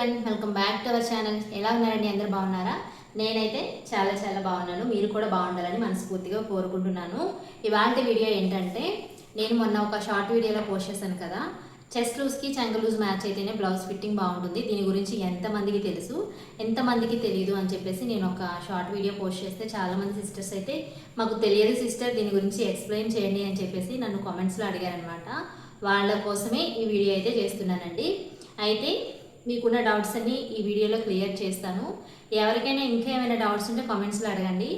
Everyone welcome back to our channel ఎలా ఉన్నారండి? అందరు బాగున్నారా? నేనైతే చాలా చాలా బాగున్నాను. మీరు కూడా బాగుండాలని మనస్ఫూర్తిగా కోరుకుంటున్నాను. ఇవాళ వీడియో ఏంటంటే నేను మొన్న ఒక షార్ట్ వీడియోలో పోస్ట్ చేశాను కదా. చెస్ట్ లూజ్కి చంగ లూజ్ మ్యాచ్ అయితేనే బ్లౌజ్ ఫిట్టింగ్ బాగుంటుంది. దీని గురించి ఎంతమందికి తెలుసు? ఎంతమందికి తెలియదు అని చెప్పేసి నేను ఒక షార్ట్ వీడియో పోస్ట్ చేస్తే చాలామంది సిస్టర్స్ అయితే మాకు తెలియదు సిస్టర్ దీని గురించి ఎక్స్ప్లెయిన్ చేయండి అని చెప్పేసి నన్ను కామెంట్స్లో అడిగారనమాట వాళ్ళ కోసమే ఈ వీడియో అయితే చేస్తున్నానండి. అయితే మీకున్న డౌట్స్ అన్ని ఈ వీడియోలో క్లియర్ చేస్తాను. ఎవరికైనా ఇంకా ఏమైనా డౌట్స్ ఉంటే కామెంట్స్లో అడగండి.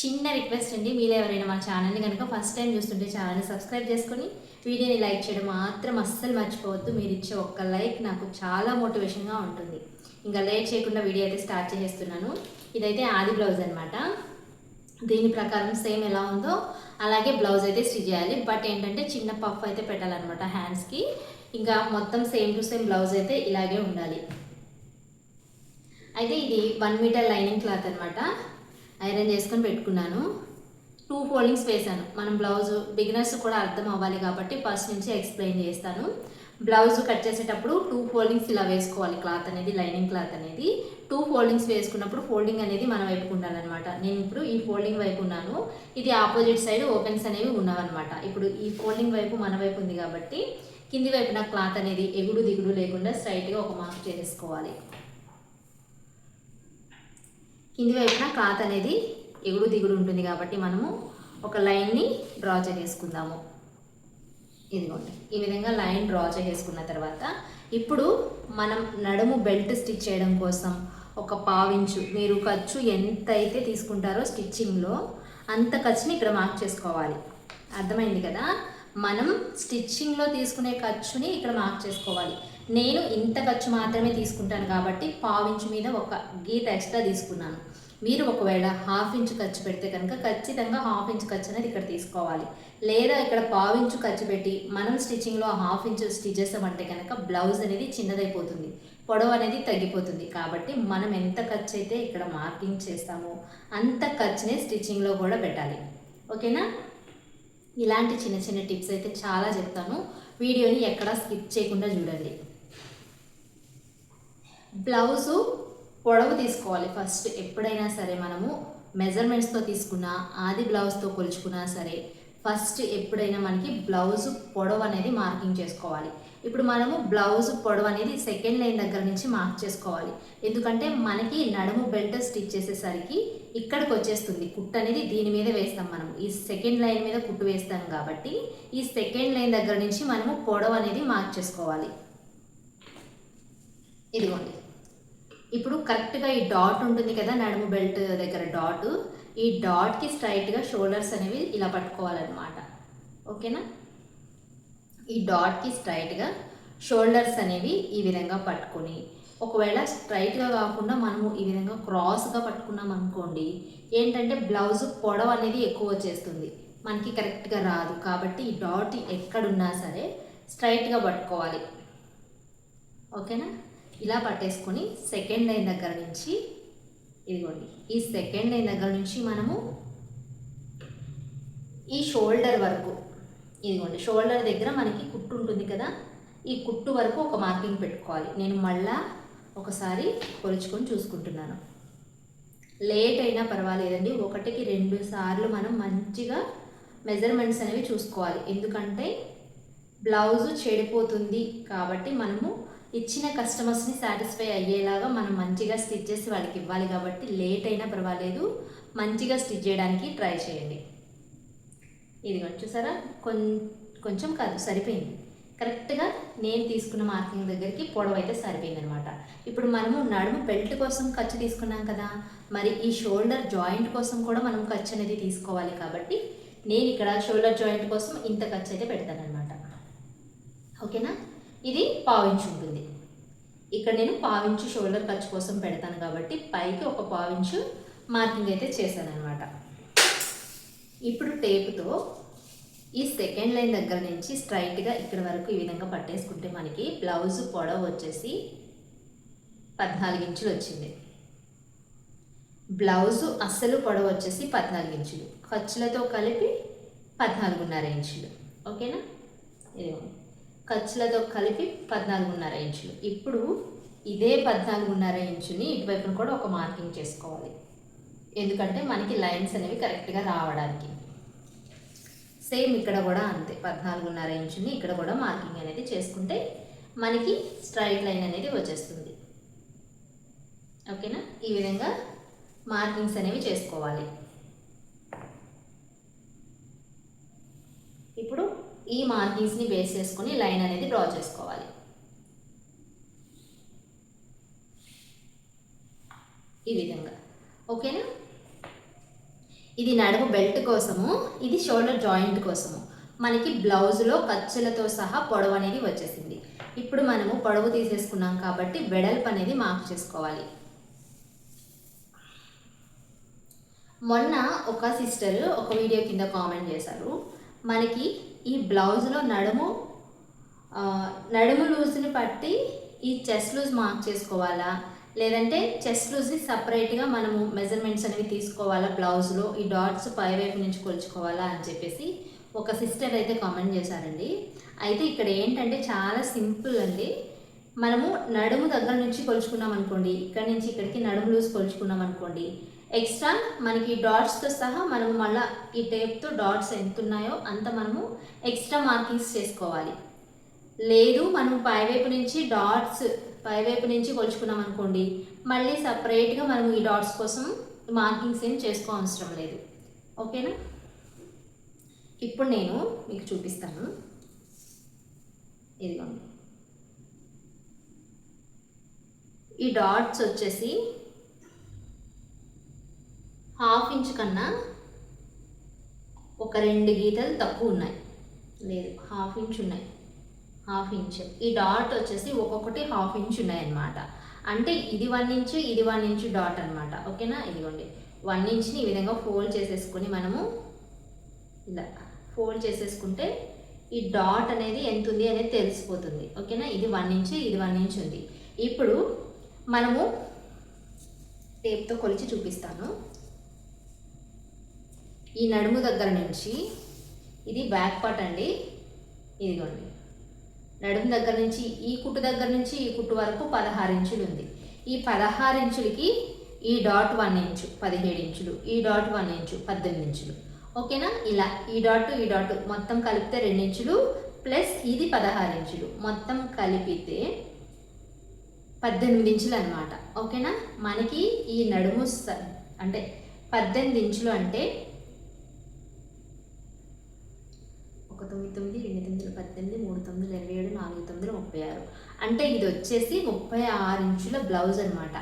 చిన్న రిక్వెస్ట్ అండి మీరు ఎవరైనా మా ఛానల్ని కనుక ఫస్ట్ టైం చూస్తుంటే ఛానల్ని సబ్స్క్రైబ్ చేసుకొని వీడియోని లైక్ చేయడం మాత్రం అస్సలు మర్చిపోవద్దు. మీరు ఇచ్చే ఒక్క లైక్ నాకు చాలా మోటివేషన్గా ఉంటుంది. ఇంకా లేట్ చేయకుండా వీడియో అయితే స్టార్ట్ చేసేస్తున్నాను. ఇదైతే ఆది బ్లౌజ్ అనమాట దీని ప్రకారం సేమ్ ఎలా ఉందో అలాగే బ్లౌజ్ అయితే స్టిచ్ చేయాలి. బట్ ఏంటంటే చిన్న పఫ్ అయితే పెట్టాలన్నమాట హ్యాండ్స్కి ఇంకా మొత్తం సేమ్ టు సేమ్ బ్లౌజ్ అయితే ఇలాగే ఉండాలి. అయితే ఇది వన్ మీటర్ లైనింగ్ క్లాత్ అనమాట ఐరన్ చేసుకొని పెట్టుకున్నాను. టూ ఫోల్డింగ్స్ వేసాను మనం బ్లౌజ్ బిగినర్స్ కూడా అర్థం అవ్వాలి కాబట్టి ఫస్ట్ నుంచి ఎక్స్ప్లెయిన్ చేస్తాను. బ్లౌజ్ కట్ చేసేటప్పుడు టూ ఫోల్డింగ్స్ ఇలా వేసుకోవాలి క్లాత్ అనేది లైనింగ్ క్లాత్ అనేది. టూ ఫోల్డింగ్స్ వేసుకున్నప్పుడు ఫోల్డింగ్ అనేది మన వైపు ఉండాలన్నమాట. నేను ఇప్పుడు ఈ ఫోల్డింగ్ వైపు ఉన్నాను. ఇది ఆపోజిట్ సైడ్ ఓపెన్స్ అనేవి ఉన్నావన్నమాట. ఇప్పుడు ఈ ఫోల్డింగ్ వైపు మన వైపు ఉంది కాబట్టి కింది వైపున క్లాత్ అనేది ఎగుడు దిగుడు లేకుండా స్ట్రైట్గా ఒక మార్క్ చేసేసుకోవాలి. కింది వైపున క్లాత్ అనేది ఎగుడు దిగుడు ఉంటుంది కాబట్టి మనము ఒక లైన్ని డ్రా చేసేసుకుందాము. ఇదిగోండి. ఈ విధంగా లైన్ డ్రా చేసేసుకున్న తర్వాత ఇప్పుడు మనం నడుము బెల్ట్ స్టిచ్ చేయడం కోసం ఒక పావించు మీరు ఖర్చు ఎంత అయితే తీసుకుంటారో స్టిచ్చింగ్లో అంత ఖర్చుని ఇక్కడ మార్క్ చేసుకోవాలి. అర్థమైంది కదా? మనం స్టిచ్చింగ్లో తీసుకునే ఖర్చుని ఇక్కడ మార్క్ చేసుకోవాలి. నేను ఇంత ఖర్చు మాత్రమే తీసుకుంటాను కాబట్టి పావించు మీద ఒక గీత ఎక్స్ట్రా తీసుకున్నాను. మీరు ఒకవేళ హాఫ్ ఇంచ్ ఖర్చు పెడితే కనుక ఖచ్చితంగా హాఫ్ ఇంచ్ ఖర్చు అనేది ఇక్కడ తీసుకోవాలి. లేదా ఇక్కడ పావు ఇంచు ఖర్చు పెట్టి మనం స్టిచ్చింగ్లో హాఫ్ ఇంచ్ స్టిచ్ చేస్తామంటే కనుక బ్లౌజ్ అనేది చిన్నదైపోతుంది. పొడవు అనేది తగ్గిపోతుంది. కాబట్టి మనం ఎంత ఖర్చు అయితే ఇక్కడ మార్కింగ్ చేస్తామో అంత ఖర్చునే స్టిచ్చింగ్లో కూడా పెట్టాలి. ఓకేనా? ఇలాంటి చిన్న చిన్న టిప్స్ అయితే చాలా చెప్తాను. వీడియోని ఎక్కడా స్కిప్ చేయకుండా చూడండి. బ్లౌజు పొడవు తీసుకోవాలి ఫస్ట్. ఎప్పుడైనా సరే మనము మెజర్మెంట్స్తో తీసుకున్నా ఆది బ్లౌజ్తో కొలుచుకున్నా సరే ఫస్ట్ ఎప్పుడైనా మనకి బ్లౌజ్ పొడవు అనేది మార్కింగ్ చేసుకోవాలి. ఇప్పుడు మనము బ్లౌజ్ పొడవు అనేది సెకండ్ లైన్ దగ్గర నుంచి మార్క్ చేసుకోవాలి. ఎందుకంటే మనకి నడుము బెల్ట్ స్టిచ్ చేసేసరికి ఇక్కడికి వచ్చేస్తుంది. కుట్టు అనేది దీని మీద వేస్తాం మనం. ఈ సెకండ్ లైన్ మీద కుట్టు వేస్తాం కాబట్టి ఈ సెకండ్ లైన్ దగ్గర నుంచి మనము పొడవు అనేది మార్క్ చేసుకోవాలి. ఇదిగోండి. ఇప్పుడు కరెక్ట్గా ఈ డాట్ ఉంటుంది కదా నడుము బెల్ట్ దగ్గర డాట్ ఈ డాట్కి స్ట్రైట్గా షోల్డర్స్ అనేవి ఇలా పట్టుకోవాలన్నమాట. ఓకేనా ఈ డాట్కి స్ట్రైట్గా షోల్డర్స్ అనేవి ఈ విధంగా పట్టుకొని ఒకవేళ స్ట్రైట్గా కాకుండా మనము ఈ విధంగా క్రాస్గా పట్టుకున్నాం అనుకోండి ఏంటంటే బ్లౌజ్ పొడవు అనేది ఎక్కువ వచ్చేస్తుంది. మనకి కరెక్ట్గా రాదు. కాబట్టి ఈ డాట్ ఎక్కడున్నా సరే స్ట్రైట్గా పట్టుకోవాలి. ఓకేనా ఇలా పట్టేసుకొని సెకండ్ లైన్ దగ్గర నుంచి ఇదిగోండి. ఈ సెకండ్ లైన్ దగ్గర నుంచి మనము ఈ షోల్డర్ వరకు ఇదిగోండి షోల్డర్ దగ్గర మనకి కుట్టు ఉంటుంది కదా ఈ కుట్టు వరకు ఒక మార్కింగ్ పెట్టుకోవాలి. నేను మళ్ళా ఒకసారి కొలుచుకొని చూసుకుంటున్నాను. లేట్ అయినా పర్వాలేదండి ఒకటికి రెండు సార్లు మనం మంచిగా మెజర్మెంట్స్ అనేవి చూసుకోవాలి. ఎందుకంటే బ్లౌజు చెడిపోతుంది కాబట్టి మనము ఇచ్చిన కస్టమర్స్ని సాటిస్ఫై అయ్యేలాగా మనం మంచిగా స్టిచ్ చేసి వాళ్ళకి ఇవ్వాలి కాబట్టి లేట్ అయినా పర్వాలేదు మంచిగా స్టిచ్ చేయడానికి ట్రై చేయండి. ఇదిగోండి చూసారా? కొం కొంచెం కాదు సరిపోయింది. కరెక్ట్గా నేను తీసుకున్న మార్కింగ్ దగ్గరికి పొడవు అయితే సరిపోయింది అనమాట ఇప్పుడు మనము నడుము బెల్ట్ కోసం ఖర్చు తీసుకున్నాం కదా మరి ఈ షోల్డర్ జాయింట్ కోసం కూడా మనం ఖర్చు అనేది తీసుకోవాలి కాబట్టి నేను ఇక్కడ షోల్డర్ జాయింట్ కోసం ఇంత ఖర్చు అయితే పెడతానమాట ఓకేనా? ఇది పావించు ఉంటుంది. ఇక్కడ నేను పావించు షోల్డర్ ఖర్చు కోసం పెడతాను కాబట్టి పైకి ఒక పావించు మార్కింగ్ అయితే చేశాను అనమాట ఇప్పుడు టేపుతో ఈ సెకండ్ లైన్ దగ్గర నుంచి స్ట్రైట్గా ఇక్కడ వరకు ఈ విధంగా పట్టేసుకుంటే మనకి బ్లౌజ్ పొడవు వచ్చేసి పద్నాలుగు ఇంచులు వచ్చింది. బ్లౌజు అస్సలు పొడవు వచ్చేసి పద్నాలుగు ఇంచులు. ఖర్చులతో కలిపి పద్నాలుగున్నర ఇంచులు. ఓకేనా? ఇదిగోండి ఖర్చులతో కలిపి పద్నాలుగున్నర ఇంచులు. ఇప్పుడు ఇదే పద్నాలుగున్నర ఇంచుని ఇటువైపున కూడా ఒక మార్కింగ్ చేసుకోవాలి. ఎందుకంటే మనకి లైన్స్ అనేవి కరెక్ట్గా రావడానికి. సేమ్ ఇక్కడ కూడా అంతే. పద్నాలుగున్నర ఇంచుని ఇక్కడ కూడా మార్కింగ్ అనేది చేసుకుంటే మనకి స్ట్రైట్ లైన్ అనేది వచ్చేస్తుంది. ఓకేనా? ఈ విధంగా మార్కింగ్స్ అనేవి చేసుకోవాలి. ఇప్పుడు ఈ మార్కింగ్స్ని బేస్ చేసుకొని లైన్ అనేది డ్రా చేసుకోవాలి. ఈ విధంగా. ఓకేనా? ఇది నడుము బెల్ట్ కోసము ఇది షోల్డర్ జాయింట్ కోసము. మనకి బ్లౌజ్లో ఖర్చులతో సహా పొడవు అనేది వచ్చేసింది. ఇప్పుడు మనము పొడవు తీసేసుకున్నాం కాబట్టి వెడల్పు అనేది మార్క్ చేసుకోవాలి. మొన్న ఒక సిస్టర్ ఒక వీడియో కింద కామెంట్ చేశారు. మనకి ఈ బ్లౌజ్లో నడుము నడుము లూజ్ని బట్టి ఈ చెస్ట్ లూజ్ మార్క్ చేసుకోవాలా? లేదంటే చెస్ట్ లూజ్ని సపరేట్గా మనము మెజర్మెంట్స్ అనేవి తీసుకోవాలా? బ్లౌజ్లో ఈ డాట్స్ పైవైపు నుంచి కొలుచుకోవాలా? అని చెప్పేసి ఒక సిస్టర్ అయితే కామెంట్ చేశారండి. అయితే ఇక్కడ ఏంటంటే చాలా సింపుల్ అండి. మనము నడుము దగ్గర నుంచి కొలుచుకున్నాం అనుకోండి ఇక్కడ నుంచి ఇక్కడికి నడుము లూజ్ కొలుచుకున్నాం అనుకోండి ఎక్స్ట్రా మనకి డాట్స్తో సహా మనము మళ్ళీ ఈ టేప్తో డాట్స్ ఎంత ఉన్నాయో అంత మనము ఎక్స్ట్రా మార్కింగ్స్ చేసుకోవాలి. లేదు మనం పైవైపు నుంచి డాట్స్ పైవైపు నుంచి కొలుచుకున్నాం అనుకోండి మళ్ళీ సపరేట్గా మనం ఈ డాట్స్ కోసం మార్కింగ్స్ ఏం చేసుకో అవసరం లేదు. ఓకేనా? ఇప్పుడు నేను మీకు చూపిస్తాను. ఇదిగోండి. ఈ డాట్స్ వచ్చేసి హాఫ్ ఇంచ్ కన్నా ఒక రెండు గీతలు తక్కువ ఉన్నాయి. లేదు హాఫ్ ఇంచ్ ఉన్నాయి. Half inch. ఈ డాట్ వచ్చేసి ఒక్కొక్కటి హాఫ్ ఇంచ్ ఉన్నాయి అన్నమాట అంటే ఇది వన్ ఇంచ్ ఇది వన్ ఇంచ్ డాట్ అన్నమాట. ఓకేనా? ఇదిగోండి. వన్ ఇంచ్ని ఈ విధంగా ఫోల్డ్ చేసేసుకొని మనము ఇలా ఫోల్డ్ చేసేసుకుంటే ఈ డాట్ అనేది ఎంత ఉంది అనేది తెలిసిపోతుంది. ఓకేనా? ఇది వన్ ఇంచ్ ఇది వన్ ఇంచ్ ఉంది. ఇప్పుడు మనము టేప్తో కొలిచి చూపిస్తాను. ఈ నడుము దగ్గర నుంచి ఇది బ్యాక్ పార్ట్ అండి. ఇదిగోండి. నడుము దగ్గర నుంచి ఈ కుట్టు దగ్గర నుంచి ఈ కుట్టు వరకు పదహారు ఇంచులు ఉంది. ఈ పదహారు ఇంచులకి ఈ డాట్ వన్ ఇంచు పదిహేడు ఇంచులు ఈ డాట్ వన్ ఇంచు పద్దెనిమిది ఇంచులు. ఓకేనా? ఇలా ఈ డాట్ ఈ డాట్ మొత్తం కలిపితే రెండు ఇంచులు ప్లస్ ఇది పదహారు ఇంచులు. మొత్తం కలిపితే పద్దెనిమిది ఇంచులు అనమాట ఓకేనా? మనకి ఈ నడుము అంటే పద్దెనిమిది ఇంచులు అంటే ఒక తొమ్మిది తొమ్మిది రెండు తొమ్మిది పద్దెనిమిది మూడు తొమ్మిది ఇరవై ఏడు నాలుగు తొమ్మిది ముప్పై ఆరు. అంటే ఇది వచ్చేసి ముప్పై ఆరు ఇంచుల బ్లౌజ్ అనమాట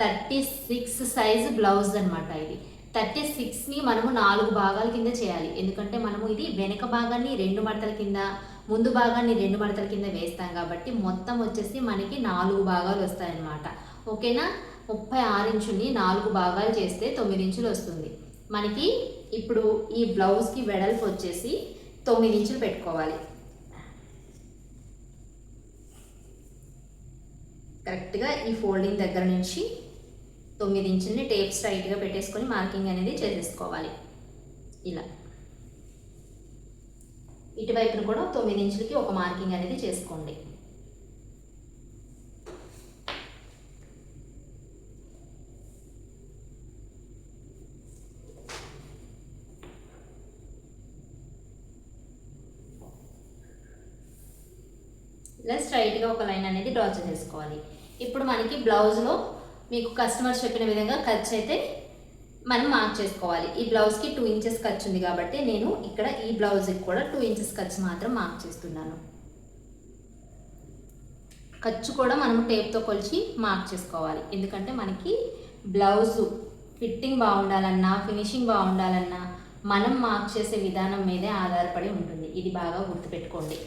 థర్టీ సిక్స్ సైజ్ బ్లౌజ్ అనమాట ఇది. థర్టీ సిక్స్ని మనము నాలుగు భాగాల కింద చేయాలి. ఎందుకంటే మనము ఇది వెనక భాగాన్ని రెండు మడతల కింద ముందు భాగాన్ని రెండు మడతల కింద వేస్తాం కాబట్టి మొత్తం వచ్చేసి మనకి నాలుగు భాగాలు వస్తాయన్నమాట ఓకేనా? ముప్పై ఆరు ఇంచుని నాలుగు భాగాలు చేస్తే తొమ్మిది ఇంచులు వస్తుంది. మనకి ఇప్పుడు ఈ బ్లౌజ్కి వెడల్పు వచ్చేసి తొమ్మిది ఇంచులు పెట్టుకోవాలి. కరెక్ట్గా ఈ ఫోల్డింగ్ దగ్గర నుంచి తొమ్మిది ఇంచుల్ని టేప్ స్ట్రైట్గా పెట్టేసుకొని మార్కింగ్ అనేది చేసేసుకోవాలి. ఇలా. ఇటువైపున కూడా తొమ్మిది ఇంచులకి ఒక మార్కింగ్ అనేది చేసుకోండి ఇలా స్ట్రైట్గా ఒక లైన్ అనేది డ్రా చేసేసుకోవాలి. ఇప్పుడు మనకి బ్లౌజ్లో మీకు కస్టమర్ చెప్పిన విధంగా ఖర్చు అయితే మనం మార్క్ చేసుకోవాలి. ఈ బ్లౌజ్కి టూ ఇంచెస్ ఖర్చు ఉంది కాబట్టి నేను ఇక్కడ ఈ బ్లౌజ్కి కూడా టూ ఇంచెస్ ఖర్చు మాత్రం మార్క్ చేస్తున్నాను. ఖర్చు కూడా మనం టేప్తో కొలిచి మార్క్ చేసుకోవాలి. ఎందుకంటే మనకి బ్లౌజు ఫిట్టింగ్ బాగుండాలన్నా ఫినిషింగ్ బాగుండాలన్నా మనం మార్క్ చేసే విధానం మీదే ఆధారపడి ఉంటుంది. ఇది బాగా గుర్తుపెట్టుకోండి.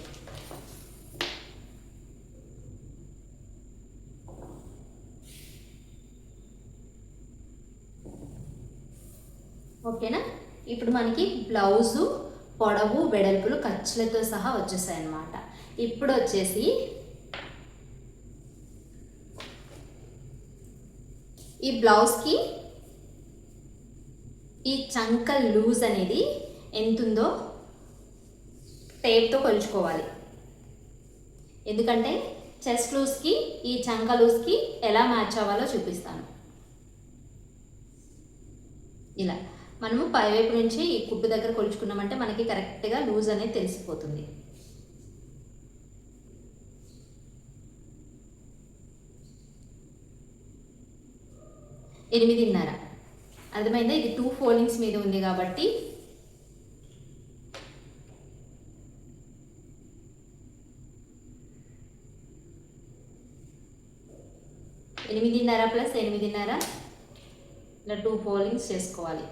ఓకేనా? ఇప్పుడు మనకి బ్లౌజు పొడవు వెడల్పులు ఖర్చులతో సహా వచ్చేసాయి అన్నమాట ఇప్పుడు వచ్చేసి ఈ బ్లౌజ్కి ఈ చంక లూజ్ అనేది ఎంతుందో టేప్తో కొలుచుకోవాలి. ఎందుకంటే చెస్ట్ లూజ్కి ఈ చంక లూజ్కి ఎలా మ్యాచ్ అవ్వాలో చూపిస్తాను. ఇలా. మనము పైవైపు నుంచి ఈ కుట్టు దగ్గర కొలుచుకున్నామంటే మనకి కరెక్ట్గా లూజ్ అనేది తెలిసిపోతుంది. ఎనిమిదిన్నర. అర్థమైందా? ఇది టూ ఫోల్డింగ్స్ మీద ఉంది కాబట్టి ఎనిమిదిన్నర ప్లస్ ఎనిమిదిన్నర. ఇలా టూ ఫోల్డింగ్స్ చేసుకోవాలి.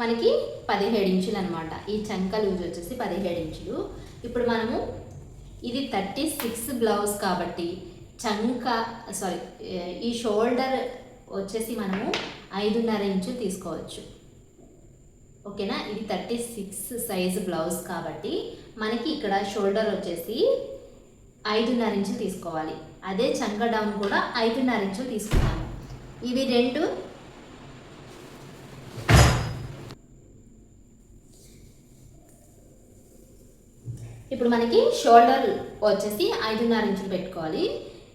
మనకి పదిహేడు ఇంచులు అనమాట ఈ చంక లూజ్ వచ్చేసి పదిహేడు ఇంచులు. ఇప్పుడు మనము ఇది థర్టీ సిక్స్ బ్లౌజ్ కాబట్టి చంక సారీ ఈ షోల్డర్ వచ్చేసి మనము ఐదున్నర ఇంచు తీసుకోవచ్చు. ఓకేనా? ఇది థర్టీ సిక్స్ సైజ్ బ్లౌజ్ కాబట్టి మనకి ఇక్కడ షోల్డర్ వచ్చేసి ఐదున్నర ఇంచు తీసుకోవాలి. అదే చంక డౌన్ కూడా ఐదున్నర ఇంచు తీసుకున్నాము. ఇవి రెండు ఇప్పుడు మనకి షోల్డర్ వచ్చేసి ఐదున్నర ఇంచులు పెట్టుకోవాలి.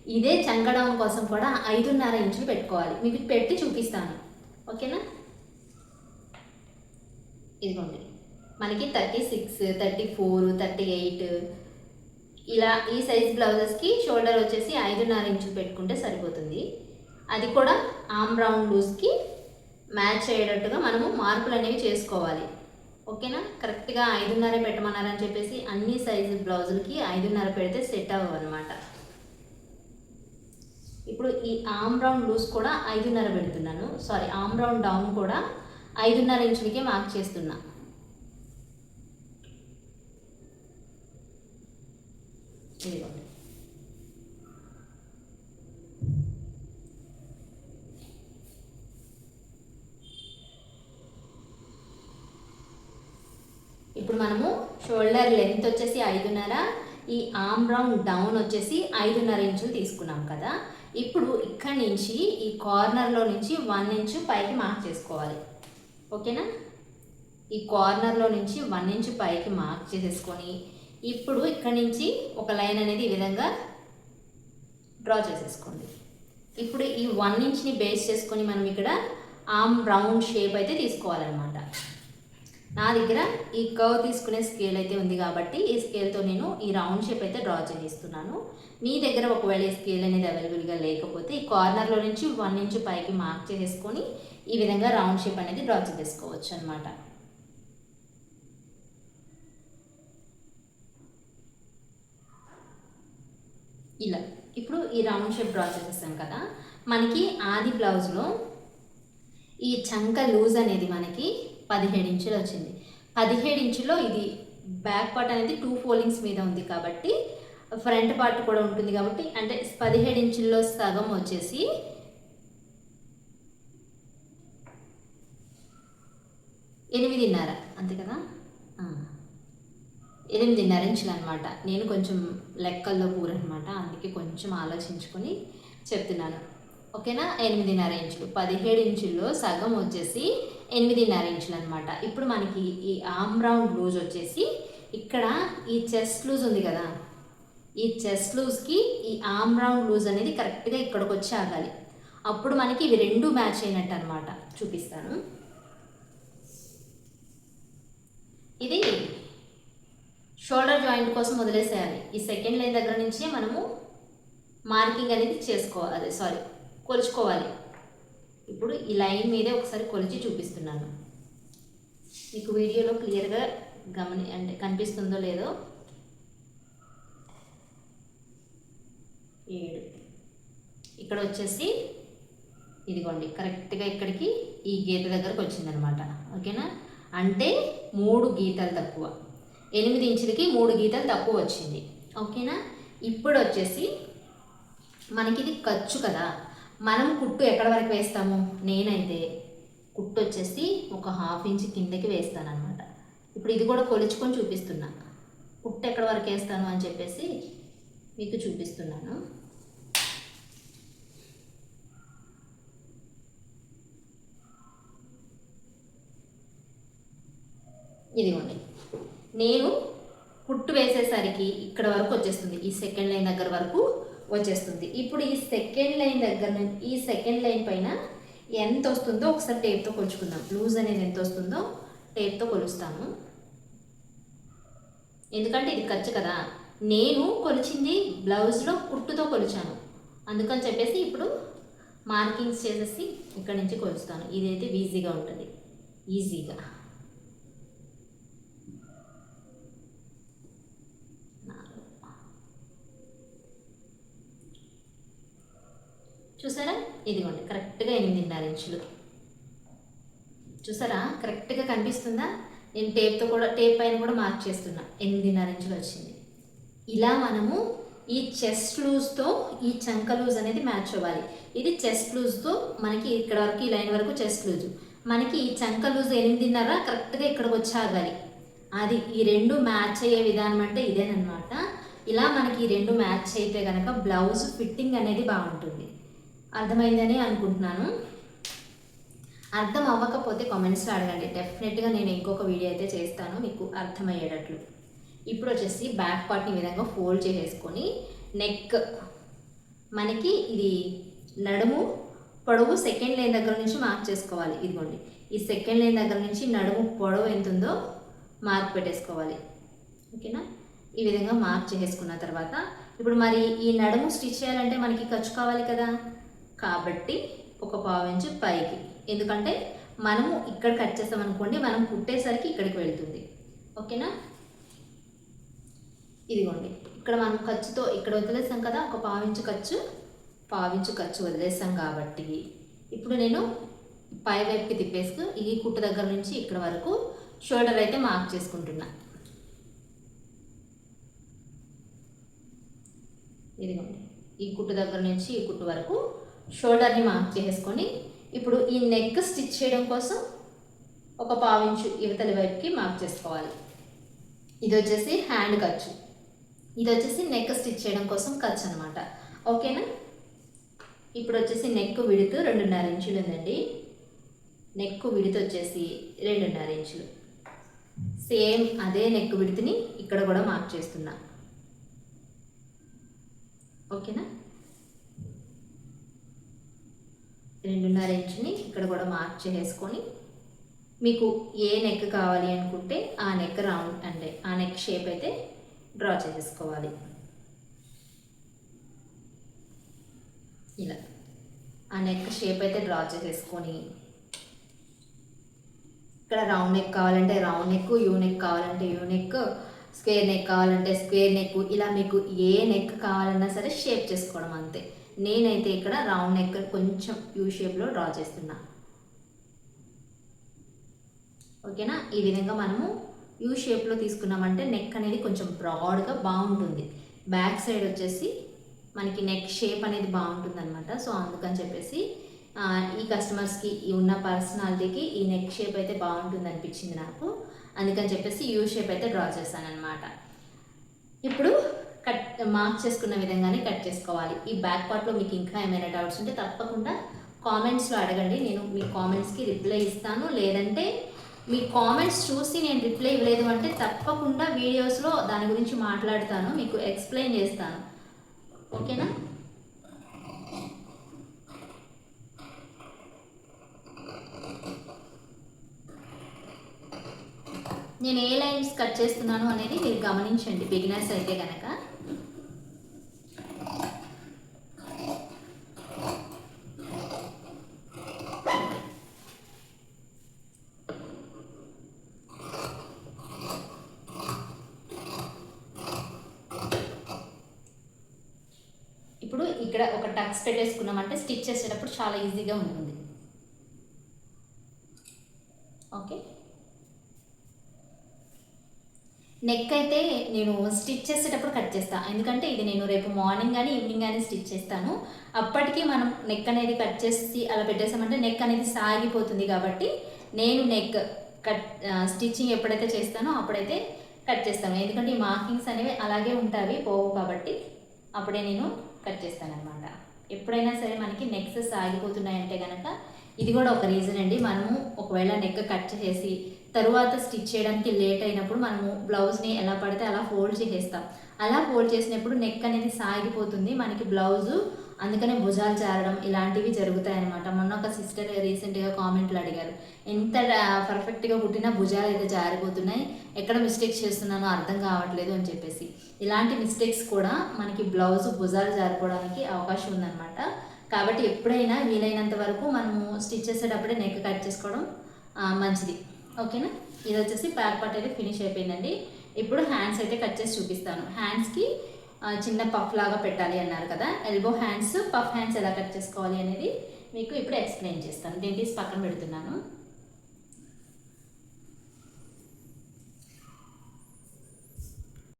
ఇదే చంగడం కోసం కూడా ఐదున్నర ఇంచులు పెట్టుకోవాలి. మీకు పెట్టి చూపిస్తాను. ఓకేనా? ఇదిగోండి. మనకి thirty six thirty four thirty eight ఇలా ఈ సైజ్ బ్లౌజెస్కి షోల్డర్ వచ్చేసి ఐదున్నర ఇంచులు పెట్టుకుంటే సరిపోతుంది. అది కూడా ఆమ్ రౌండ్ లూజ్కి మ్యాచ్ అయ్యేటట్టుగా మనము మార్పులు అనేవి చేసుకోవాలి. ఓకేనా? కరెక్ట్గా ఐదున్నర పెట్టమన్నారని చెప్పేసి అన్ని సైజు బ్లౌజులకి ఐదున్నర పెడితే సెట్ అవ్వవు అనమాట ఇప్పుడు ఈ ఆమ్ రౌండ్ లూజ్ కూడా ఐదున్నర పెడుతున్నాను. సారీ ఆమ్ రౌండ్ డౌన్ కూడా ఐదున్నర ఇంచులకే మార్క్ చేస్తున్నా. ఇదిగోండి. ఇప్పుడు మనము షోల్డర్ లెంత్ వచ్చేసి ఐదున్నర ఈ ఆమ్ రౌండ్ డౌన్ వచ్చేసి ఐదున్నర ఇంచులు తీసుకున్నాం కదా. ఇప్పుడు ఇక్కడి నుంచి ఈ కార్నర్లో నుంచి వన్ ఇంచు పైకి మార్క్ చేసుకోవాలి. ఓకేనా? ఈ కార్నర్లో నుంచి వన్ ఇంచు పైకి మార్క్ చేసేసుకొని ఇప్పుడు ఇక్కడి నుంచి ఒక లైన్ అనేది ఈ విధంగా డ్రా చేసేసుకోండి. ఇప్పుడు ఈ వన్ ఇంచ్ని బేస్ చేసుకొని మనం ఇక్కడ ఆమ్ రౌండ్ షేప్ అయితే తీసుకోవాలన్నమాట. నా దగ్గర ఈ కర్వ్ తీసుకునే స్కేల్ అయితే ఉంది కాబట్టి ఈ స్కేల్తో నేను ఈ రౌండ్ షేప్ అయితే డ్రా చేయిస్తున్నాను మీ దగ్గర ఒకవేళ ఈ స్కేల్ అనేది అవైలబుల్గా లేకపోతే ఈ కార్నర్లో నుంచి వన్ ఇంచ్ పైకి మార్క్ చేసేసుకొని ఈ విధంగా రౌండ్ షేప్ అనేది డ్రా చేసేసుకోవచ్చు అనమాట ఇలా. ఇప్పుడు ఈ రౌండ్ షేప్ డ్రా చేసేసాం కదా. మనకి ఆది బ్లౌజ్లో ఈ చంక లూజ్ అనేది మనకి పదిహేడు ఇంచులు వచ్చింది. పదిహేడు ఇంచులో ఇది బ్యాక్ పార్ట్ అనేది టూ ఫోల్డింగ్స్ మీద ఉంది కాబట్టి ఫ్రంట్ పార్ట్ కూడా ఉంటుంది కాబట్టి అంటే పదిహేడు ఇంచుల్లో సగం వచ్చేసి ఎనిమిదిన్నర. అంతే కదా? ఎనిమిదిన్నర ఇంచులు అనమాట నేను కొంచెం లెక్కల్లో పూరనమాట అందుకే కొంచెం ఆలోచించుకొని చెప్తున్నాను. ఓకేనా? ఎనిమిదిన్నర ఇంచులు. పదిహేడు ఇంచుల్లో సగం వచ్చేసి ఎనిమిదిన్నర ఇంచులు అనమాట ఇప్పుడు మనకి ఈ ఆమ్ రౌండ్ లూజ్ వచ్చేసి ఇక్కడ ఈ చెస్ట్ లూజ్ ఉంది కదా. ఈ చెస్ట్ లూజ్కి ఈ ఆమ్ రౌండ్ లూజ్ అనేది కరెక్ట్గా ఇక్కడికి వచ్చి ఆగాలి. అప్పుడు మనకి ఇవి రెండు మ్యాచ్ అయినట్టు అనమాట చూపిస్తాను. ఇది షోల్డర్ జాయింట్ కోసం వదిలేసేయాలి. ఈ సెకండ్ లైన్ దగ్గర నుంచే మనము మార్కింగ్ అనేది చేసుకోవాలి. సారీ. కొలుచుకోవాలి. ఇప్పుడు ఈ లైన్ మీదే ఒకసారి కొలిచి చూపిస్తున్నాను. మీకు వీడియోలో క్లియర్గా గమని అంటే కనిపిస్తుందో లేదో. ఏడు. ఇక్కడ వచ్చేసి ఇదిగోండి కరెక్ట్గా ఇక్కడికి ఈ గీత దగ్గరకు వచ్చిందనమాట. ఓకేనా? అంటే మూడు గీతలు తక్కువ. ఎనిమిది ఇంచులకి మూడు గీతలు తక్కువ వచ్చింది. ఓకేనా? ఇప్పుడు వచ్చేసి మనకి ఇది ఖర్చు కదా. మనం కుట్టు ఎక్కడ వరకు వేస్తాము? నేనైతే కుట్టు వచ్చేసి ఒక హాఫ్ ఇంచ్ కిందకి వేస్తాను అనమాట ఇప్పుడు ఇది కూడా కొలుచుకొని చూపిస్తున్నా. కుట్టు ఎక్కడ వరకు వేస్తాను అని చెప్పేసి మీకు చూపిస్తున్నాను. ఇదిగోండి. నేను కుట్టు వేసేసరికి ఇక్కడ వరకు వచ్చేస్తుంది. ఈ సెకండ్ లైన్ దగ్గర వరకు వచ్చేస్తుంది. ఇప్పుడు ఈ సెకండ్ లైన్ దగ్గర నుంచి ఈ సెకండ్ లైన్ పైన ఎంత వస్తుందో ఒకసారి టేప్తో కొలుచుకుందాం. లూజ్ అనేది ఎంత వస్తుందో టేప్తో కొలుస్తాము ఎందుకంటే ఇది ఖర్చు కదా. నేను కొలిచింది బ్లౌజ్లో కుట్టుతో కొలిచాను. అందుకని చెప్పేసి ఇప్పుడు మార్కింగ్స్ చేసేసి ఇక్కడ నుంచి కొలుస్తాను. ఇదైతే ఈజీగా ఉంటుంది. ఈజీగా నాలుగు. చూసారా? ఇదిగోండి కరెక్ట్గా ఎనిమిదిన్నర ఇంచులు. చూసారా? కరెక్ట్గా కనిపిస్తుందా? నేను టేప్తో కూడా టేప్ పైన కూడా మార్క్ చేస్తున్నా. ఎనిమిదిన్నర ఇంచులు వచ్చింది. ఇలా మనము ఈ చెస్ట్ లూజ్తో ఈ చంక లూజ్ అనేది మ్యాచ్ అవ్వాలి. ఇది చెస్ట్ లూజ్తో మనకి ఇక్కడ వరకు ఈ లైన్ వరకు చెస్ట్ లూజ్. మనకి ఈ చంక లూజ్ ఎనిమిదిన్నర కరెక్ట్గా ఇక్కడికి వచ్చాగాలి అది ఈ రెండు మ్యాచ్ అయ్యే విధానం అంటే ఇదేనమాట ఇలా మనకి ఈ రెండు మ్యాచ్ అయితే కనుక బ్లౌజ్ ఫిట్టింగ్ అనేది బాగుంటుంది. అర్థమైందని అనుకుంటున్నాను. అర్థం అవ్వకపోతే కామెంట్స్లో అడగండి. డెఫినెట్గా నేను ఇంకొక వీడియో అయితే చేస్తాను మీకు అర్థమయ్యేటట్లు. ఇప్పుడు వచ్చేసి బ్యాక్ పార్ట్ని విధంగా ఫోల్డ్ చేసేసుకొని నెక్ మనకి ఇది నడుము పొడవు సెకండ్ లైన్ దగ్గర నుంచి మార్క్ చేసుకోవాలి. ఇదిగోండి. ఈ సెకండ్ లైన్ దగ్గర నుంచి నడుము పొడవు ఎంత ఉందో మార్క్ పెట్టేసుకోవాలి. ఓకేనా? ఈ విధంగా మార్క్ చేసేసుకున్న తర్వాత ఇప్పుడు మరి ఈ నడుము స్టిచ్ చేయాలంటే మనకి ఖర్చు కావాలి కదా? కాబట్టి ఒక పావు ఇంచు పైకి. ఎందుకంటే మనము ఇక్కడ కట్ చేస్తాం అనుకోండి మనం కుట్టేసరికి ఇక్కడికి వెళ్తుంది. ఓకేనా? ఇదిగోండి. ఇక్కడ మనం ఖర్చుతో ఇక్కడ వదిలేసాం కదా ఒక పావించు ఖర్చు పావించు ఖర్చు వదిలేసాం కాబట్టి ఇప్పుడు నేను పై వైపుకి తిప్పేసుకు ఈ కుట్టు దగ్గర నుంచి ఇక్కడ వరకు షోల్డర్ అయితే మార్క్ చేసుకుంటున్నా. ఇదిగోండి. ఈ కుట్టు దగ్గర నుంచి ఈ కుట్టు వరకు షోల్డర్ని మార్క్ చేసుకొని ఇప్పుడు ఈ నెక్ స్టిచ్ చేయడం కోసం ఒక పావించు ఇవతలి వైపుకి మార్క్ చేసుకోవాలి. ఇది వచ్చేసి హ్యాండ్ ఖర్చు. ఇది వచ్చేసి నెక్ స్టిచ్ చేయడం కోసం ఖర్చు అనమాట ఓకేనా? ఇప్పుడు వచ్చేసి నెక్ విడుతు రెండున్నర ఇంచులు ఉందండి. నెక్ విడుతు వచ్చేసి రెండున్నర ఇంచులు. సేమ్ అదే నెక్ విడుతుని ఇక్కడ కూడా మార్క్ చేస్తున్నా. ఓకేనా? రెండున్నర ఇంచుని ఇక్కడ కూడా మార్క్ చేసుకొని మీకు ఏ నెక్ కావాలి అనుకుంటే ఆ నెక్ రౌండ్ అంటే ఆ నెక్ షేప్ అయితే డ్రా చేసేసుకోవాలి. ఇలా. ఆ నెక్ షేప్ అయితే డ్రా చేసేసుకొని ఇక్కడ రౌండ్ నెక్ కావాలంటే రౌండ్ నెక్ యూ నెక్ కావాలంటే యూ నెక్ స్క్వేర్ నెక్ కావాలంటే స్క్వేర్ నెక్ ఇలా మీకు ఏ నెక్ కావాలన్నా సరే షేప్ చేసుకోవడం అంతే. నేనైతే ఇక్కడ రౌండ్ నెక్ కొంచెం యూ షేప్లో డ్రా చేస్తున్నా. ఓకేనా? ఈ విధంగా మనము యూ షేప్లో తీసుకున్నామంటే నెక్ అనేది కొంచెం బ్రాడ్గా బాగుంటుంది. బ్యాక్ సైడ్ వచ్చేసి మనకి నెక్ షేప్ అనేది బాగుంటుంది అనమాట సో అందుకని చెప్పేసి ఈ కస్టమర్స్కి ఉన్న పర్సనాలిటీకి ఈ నెక్ షేప్ అయితే బాగుంటుంది అనిపించింది నాకు. అందుకని చెప్పేసి యూ షేప్ అయితే డ్రా చేశాను అనమాట ఇప్పుడు కట్ మార్క్ చేసుకున్న విధంగానే కట్ చేసుకోవాలి. ఈ బ్యాక్ పార్ట్లో మీకు ఇంకా ఏమైనా డౌట్స్ ఉంటే తప్పకుండా కామెంట్స్లో అడగండి. నేను మీ కామెంట్స్కి రిప్లై ఇస్తాను. లేదంటే మీ కామెంట్స్ చూసి నేను రిప్లై ఇవ్వలేదు అంటే తప్పకుండా వీడియోస్లో దాని గురించి మాట్లాడతాను. మీకు ఎక్స్ప్లెయిన్ చేస్తాను. ఓకేనా? నేను ఏ లైన్స్ కట్ చేస్తున్నాను అనేది మీరు గమనించండి. బిగినర్స్ అయితే కనుక ఇప్పుడు ఇక్కడ ఒక పెట్టేసుకున్నామంటే స్టిచ్ చేసేటప్పుడు చాలా ఈజీగా ఉంటుంది. ఓకే. నెక్ అయితే నేను స్టిచ్ చేసేటప్పుడు కట్ చేస్తాను ఎందుకంటే ఇది నేను రేపు మార్నింగ్ కానీ ఈవినింగ్ కానీ స్టిచ్ చేస్తాను. అప్పటికి మనం నెక్ అనేది కట్ చేసి అలా పెట్టేసామంటే నెక్ అనేది సాగిపోతుంది కాబట్టి నేను నెక్ కట్ స్టిచ్చింగ్ ఎప్పుడైతే చేస్తానో అప్పుడైతే కట్ చేస్తాను. ఎందుకంటే ఈ మార్కింగ్స్ అనేవి అలాగే ఉంటాయి పోవు కాబట్టి అప్పుడే నేను కట్ చేస్తాను అనమాట ఎప్పుడైనా సరే మనకి నెక్స్ సాగిపోతున్నాయంటే కనుక ఇది కూడా ఒక రీజన్ అండి. మనము ఒకవేళ నెక్ కట్ చేసి తరువాత స్టిచ్ చేయడానికి లేట్ అయినప్పుడు మనము బ్లౌజ్ని ఎలా పడితే అలా ఫోల్డ్ చేసేస్తాం. అలా ఫోల్డ్ చేసినప్పుడు నెక్ అనేది సాగిపోతుంది. మనకి బ్లౌజు అందుకనే భుజాలు జారడం ఇలాంటివి జరుగుతాయన్నమాట. మొన్న ఒక సిస్టర్ రీసెంట్గా కామెంట్లు అడిగారు. ఎంత పర్ఫెక్ట్గా కుట్టినా భుజాలు అయితే జారిపోతున్నాయి. ఎక్కడ మిస్టేక్స్ చేస్తున్నానో అర్థం కావట్లేదు అని చెప్పేసి. ఇలాంటి మిస్టేక్స్ కూడా మనకి బ్లౌజ్ భుజాలు జారిపోవడానికి అవకాశం ఉందన్నమాట. కాబట్టి ఎప్పుడైనా వీలైనంత వరకు మనము స్టిచ్ చేసేటప్పుడే నెక్ కట్ చేసుకోవడం మంచిది. ఓకేనా? ఇది వచ్చేసి ప్యాక్ పార్ట్ అయితే ఫినిష్ అయిపోయిందండి. ఇప్పుడు హ్యాండ్స్ అయితే కట్ చేసి చూపిస్తాను. హ్యాండ్స్కి చిన్న పఫ్ లాగా పెట్టాలి అన్నారు కదా. ఎల్బో హ్యాండ్స్ పఫ్ హ్యాండ్స్ ఎలా కట్ చేసుకోవాలి అనేది మీకు ఇప్పుడు ఎక్స్ప్లెయిన్ చేస్తాను. దీన్ని తీసి పక్కన పెడుతున్నాను.